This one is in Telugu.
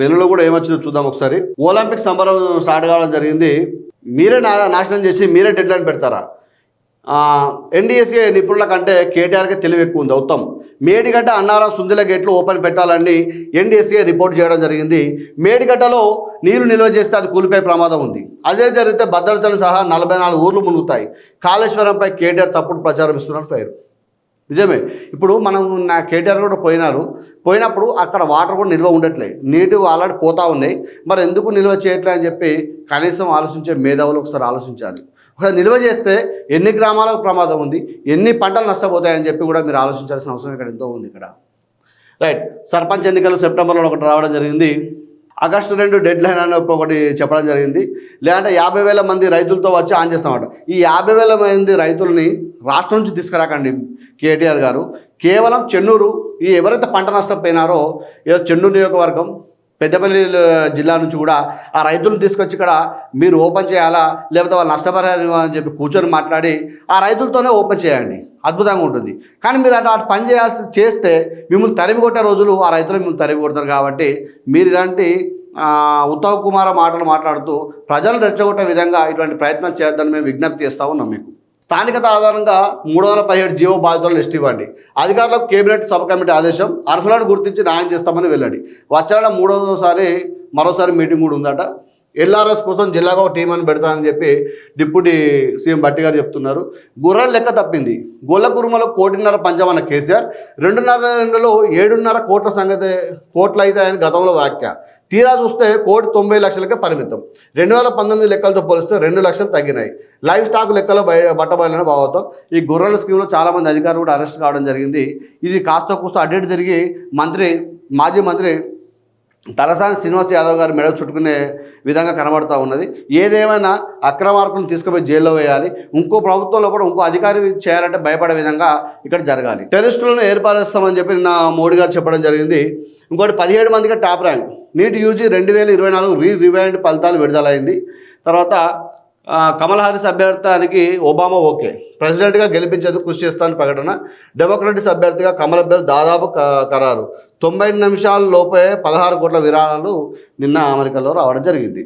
వెలుగులో కూడా ఏమొచ్చిందో చూద్దాం ఒకసారి. ఒలింపిక్ సంబరం స్టార్ట్ కావడం జరిగింది. మీరే నా నాశనం చేసి మీరే డెడ్లైన్ పెడతారా? ఎన్డీఎస్ఏ నిపుణుల కంటే కేటీఆర్కి తెలివి ఎక్కువ ఉంది ఉత్తమ్. మేడిగడ్డ అన్నారం సుందిల గేట్లు ఓపెన్ పెట్టాలని ఎన్డీఎస్ఏ రిపోర్ట్ చేయడం జరిగింది. మేడిగడ్డలో నీరు నిల్వ చేస్తే అది కూలిపోయే ప్రమాదం ఉంది. అదే జరిగితే భద్రతను సహా నలభై నాలుగు ఊర్లు మునుగుతాయి. కాళేశ్వరంపై కేటీఆర్ తప్పుడు ప్రచారం ఇస్తున్నారు ఫైర్. నిజమే. ఇప్పుడు మనం నా కేటీఆర్ కూడా పోయినారు. పోయినప్పుడు అక్కడ వాటర్ కూడా నిల్వ ఉండట్లేదు నీటి ఆల్రెడీ పోతూ ఉన్నాయి మరి ఎందుకు నిల్వ చేయట్లే అని చెప్పి కనీసం ఆలోచించే మేధావులు ఒకసారి ఆలోచించాలి. ఒకసారి నిల్వ చేస్తే ఎన్ని గ్రామాలకు ప్రమాదం ఉంది? ఎన్ని పంటలు నష్టపోతాయని చెప్పి కూడా మీరు ఆలోచించాల్సిన అవసరం ఇక్కడ ఎంతో ఉంది ఇక్కడ. రైట్ సర్పంచ్ ఎన్నికలు సెప్టెంబర్లో ఒకటి రావడం జరిగింది. ఆగస్టు రెండు డెడ్ లైన్ అని ఒకటి చెప్పడం జరిగింది. లేదంటే యాభై వేల మంది రైతులతో వచ్చి ఆన్ చేస్తామట. ఈ యాభై వేల మంది రైతులని రాష్ట్రం నుంచి తీసుకురాకండి కేటీఆర్ గారు. కేవలం చెన్నూరు ఈ ఎవరైతే పంట నష్టపోయినారో ఏదో చెన్నూరు నియోజకవర్గం పెద్దపల్లి జిల్లా నుంచి కూడా ఆ రైతులను తీసుకొచ్చి ఇక్కడ మీరు ఓపెన్ చేయాలా? లేకపోతే వాళ్ళు నష్టపరిహారం అని చెప్పి కూర్చొని మాట్లాడి ఆ రైతులతోనే ఓపెన్ చేయండి. అద్భుతంగా ఉంటుంది. కానీ మీరు అటు అటు పని చేయాల్సి చేస్తే మిమ్మల్ని తరిమి కొట్టే రోజులు ఆ రైతులు మిమ్మల్ని తరిమి కొడతారు కాబట్టి మీరు ఇలాంటి ఆ, ఉత్తమ్ కుమార్ మాటలు మాట్లాడుతూ ప్రజలు రెచ్చగొట్టే విధంగా ఇటువంటి ప్రయత్నాలు చేద్దని మేము విజ్ఞప్తి చేస్తా ఉన్నాం మీకు. స్థానికత ఆధారంగా మూడు వందల పదిహేడు జీవో బాధితులను లిస్ట్ ఇవ్వండి. అధికారులకు కేబినెట్ సబ్ కమిటీ ఆదేశం అర్హులను గుర్తించి న్యాయం చేస్తామని వెళ్ళండి వచ్చాడ మూడవసారి మరోసారి మీటింగ్ కూడా ఉందట. ఎల్ఆర్ఎస్ కోసం జిల్లాగా ఒక టీం అని పెడతానని చెప్పి డిప్యూటీ సీఎం భట్టి గారు చెప్తున్నారు. గుర్రాల లెక్క తప్పింది. గొల్ల కురుమలో కోటిన్నర పంచమన్న కేసీఆర్ రెండున్నర రెండులో ఏడున్నర కోట్ల సంగతి కోట్లు అవుతాయని గతంలో వ్యాఖ్య. తీరా చూస్తే కోటి తొంభై లక్షలకే పరిమితం. రెండు వేల పంతొమ్మిది లెక్కలతో పోలిస్తే రెండు లక్షలు తగ్గినాయి. లైవ్ స్టాక్ లెక్కలో బయ బట్టబయలైన భావంతో ఈ గుర్రాల స్కీమ్లో చాలామంది అధికారులు కూడా అరెస్ట్ కావడం జరిగింది. ఇది కాస్త కూస్త అటు ఇటు తిరిగి మంత్రి మాజీ మంత్రి తలసాని శ్రీనివాస్ యాదవ్ గారు మెడ చుట్టుకునే విధంగా కనబడుతూ ఉన్నది. ఏదేమైనా అక్రమార్కులను తీసుకుపోయి జైల్లో వేయాలి ఇంకో ప్రభుత్వంలో కూడా ఇంకో అధికారి చేయాలంటే భయపడే విధంగా ఇక్కడ జరగాలి. టెరిస్టులను ఏర్పరుస్తామని చెప్పి నిన్న మోడీ గారు చెప్పడం జరిగింది. ఇంకోటి పదిహేడు మందికి టాప్ ర్యాంక్. నీట్ యూజీ రెండు వేల ఇరవై నాలుగు రీ రివైండ్ ఫలితాలు విడుదలైంది. తర్వాత కమల్ హారిస్ అభ్యర్థానికి ఒబామా ఓకే. ప్రెసిడెంట్గా గెలిపించేందుకు కృషి చేస్తానని ప్రకటన. డెమోక్రటిక్స్ అభ్యర్థిగా కమల్ అభ్యర్థి దాదాపు ఖరారు. తొంభై నిమిషాల లోపే పదహారు కోట్ల విరాళాలు నిన్న అమెరికాలో రావడం జరిగింది.